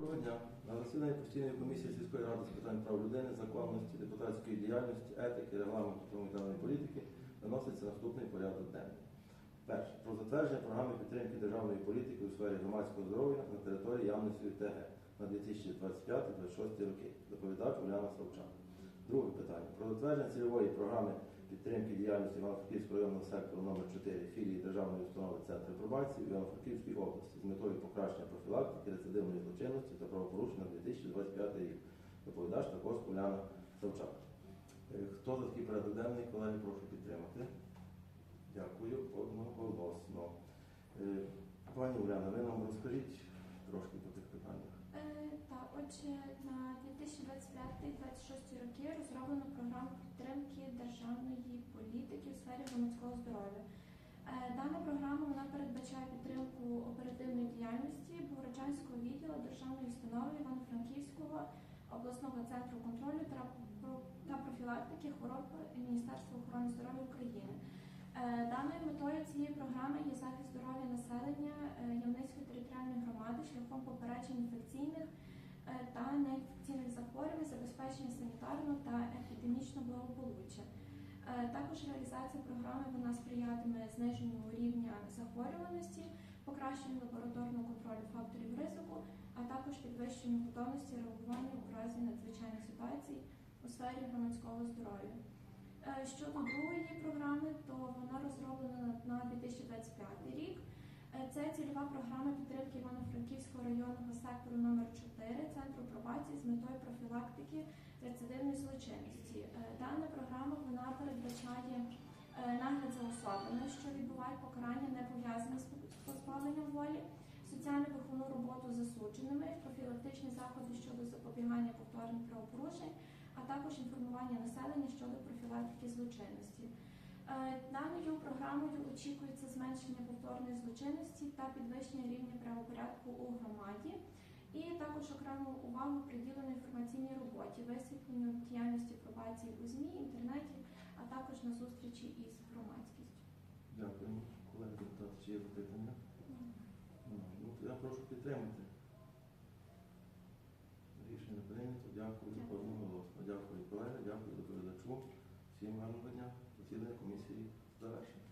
Доброго дня. На засіданні постійної комісії сільської ради з питань прав людини, законності, депутатської діяльності, етики, регламенту та гуманітарної політики виноситься наступний порядок денний. Перше. Про затвердження програми підтримки державної політики у сфері громадського здоров'я на території Явності ТГ на 2025-2026 роки. Доповідач Уляна Савчан. Друге питання. Про затвердження цільової програми підтримки діяльності Івано-Франківського районного сектору номер 4 філії Державної установи Центру пробації в Івано-Франківській області з метою покращення профілактики рецидивної злочинності та правопорушень на 2025 рік. Доповідач також Уляна Савчак. Е, Хто за такий порядок денний, колеги, прошу підтримати. Дякую, одноголосно. Е, Пані Уляна, ви нам розкажіть трошки по тих питаннях. 2025-2026 роки розроблено програму підтримки державної політики у сфері громадського здоров'я. Е, Дана програма вона передбачає підтримку оперативної діяльності Богородчанського відділу державної установи Івано-Франківського обласного центру контролю та профілактики хвороб Міністерства охорони здоров'я України. Е, Даною метою цієї програми є захист здоров'я населення е, Явницької територіальної громади шляхом попередження інфекційних та неінфекційних захворювань, забезпечення санітарного та епідемічного благополуччя. Е, Також реалізація програми вона сприятиме зниженню рівня захворюваності, покращенню лабораторного контролю факторів ризику, а також підвищенню готовності реагування у разі надзвичайних ситуацій у сфері громадського здоров'я. Е, Щодо другої програми, то вона розроблена на 2025 рік. Е, Це цільова програма підтримки Івано-Франківського районного сектору номер 4 Центру пробації з метою профілактики рецидивної злочинності. Е, Дана програма вона передбачає е, нагляд за особами, що відбувають покарання не пов'язані з позбавленням волі, соціально-виховну роботу з засудженими, профілактичні заходи щодо запобігання повторних правопорушень, а також інформування населення щодо профілактики злочинності. Даною програмою очікується зменшення повторної злочинності та підвищення рівня правопорядку у громаді. І також окрему увагу приділено інформаційній роботі, висвітленню діяльності пробації у ЗМІ, інтернеті, а також на зустрічі із громадськістю. Дякую. Колеги депутати, чи є запитання? Ну, я прошу підтримати. Рішення прийнято. Дякую Дякую. одноголосно. Дякую, колеги, дякую доповідачу. Всім гарного дня. Засідання комісії завершено.